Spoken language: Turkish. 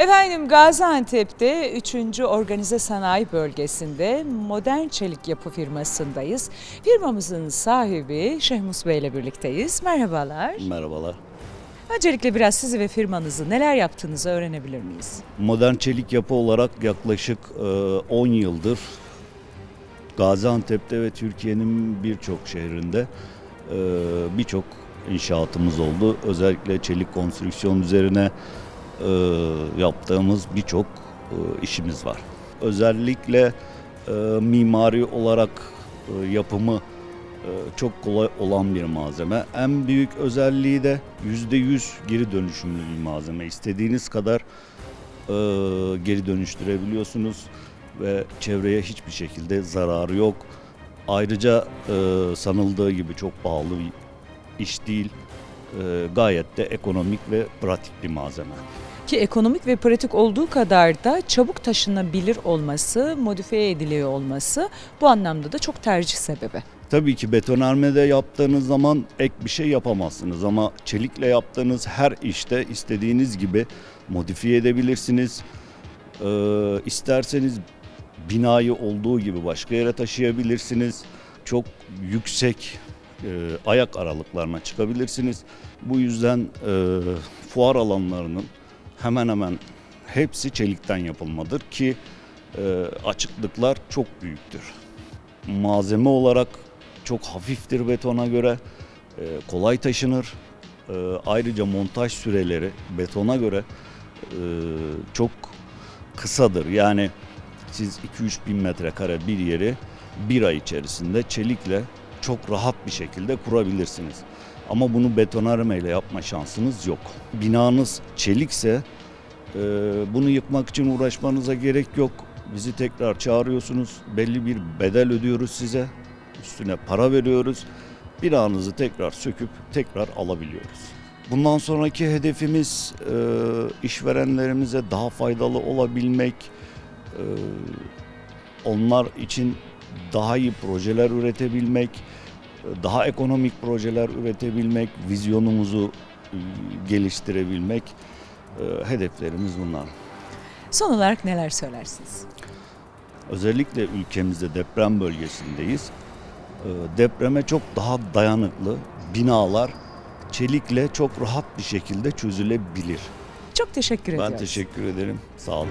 Efendim Gaziantep'te 3. Organize Sanayi Bölgesi'nde modern çelik yapı firmasındayız. Firmamızın sahibi Şehmus Bey ile birlikteyiz. Merhabalar. Merhabalar. Öncelikle biraz sizi ve firmanızı neler yaptığınızı öğrenebilir miyiz? Modern çelik yapı olarak yaklaşık e, 10 yıldır Gaziantep'te ve Türkiye'nin birçok şehrinde e, birçok inşaatımız oldu. Özellikle çelik konstrüksiyon üzerine e, yaptığımız birçok e, işimiz var. Özellikle e, mimari olarak e, yapımı e, çok kolay olan bir malzeme. En büyük özelliği de %100 geri dönüşümlü bir malzeme. İstediğiniz kadar e, geri dönüştürebiliyorsunuz ve çevreye hiçbir şekilde zararı yok. Ayrıca e, sanıldığı gibi çok pahalı bir iş değil. E, gayet de ekonomik ve pratik bir malzeme. Ki ekonomik ve pratik olduğu kadar da çabuk taşınabilir olması, modifiye ediliyor olması bu anlamda da çok tercih sebebi. Tabii ki betonarmede yaptığınız zaman ek bir şey yapamazsınız ama çelikle yaptığınız her işte istediğiniz gibi modifiye edebilirsiniz. Ee, isterseniz binayı olduğu gibi başka yere taşıyabilirsiniz. Çok yüksek e, ayak aralıklarına çıkabilirsiniz. Bu yüzden e, fuar alanlarının hemen hemen hepsi çelikten yapılmadır ki e, açıklıklar çok büyüktür malzeme olarak çok hafiftir betona göre, e, kolay taşınır. E, ayrıca montaj süreleri betona göre e, çok kısadır. Yani siz 2-3 bin metrekare bir yeri bir ay içerisinde çelikle çok rahat bir şekilde kurabilirsiniz. Ama bunu betonarme ile yapma şansınız yok. Binanız çelikse e, bunu yıkmak için uğraşmanıza gerek yok. Bizi tekrar çağırıyorsunuz. Belli bir bedel ödüyoruz size. Üstüne para veriyoruz. Binanızı tekrar söküp tekrar alabiliyoruz. Bundan sonraki hedefimiz e, işverenlerimize daha faydalı olabilmek, e, onlar için daha iyi projeler üretebilmek, e, daha ekonomik projeler üretebilmek, vizyonumuzu e, geliştirebilmek e, hedeflerimiz bunlar. Son olarak neler söylersiniz? Özellikle ülkemizde deprem bölgesindeyiz. Ee, Depreme çok daha dayanıklı binalar çelikle çok rahat bir şekilde çözülebilir. Çok teşekkür ediyorum. Ben teşekkür ederim. Sağ olun.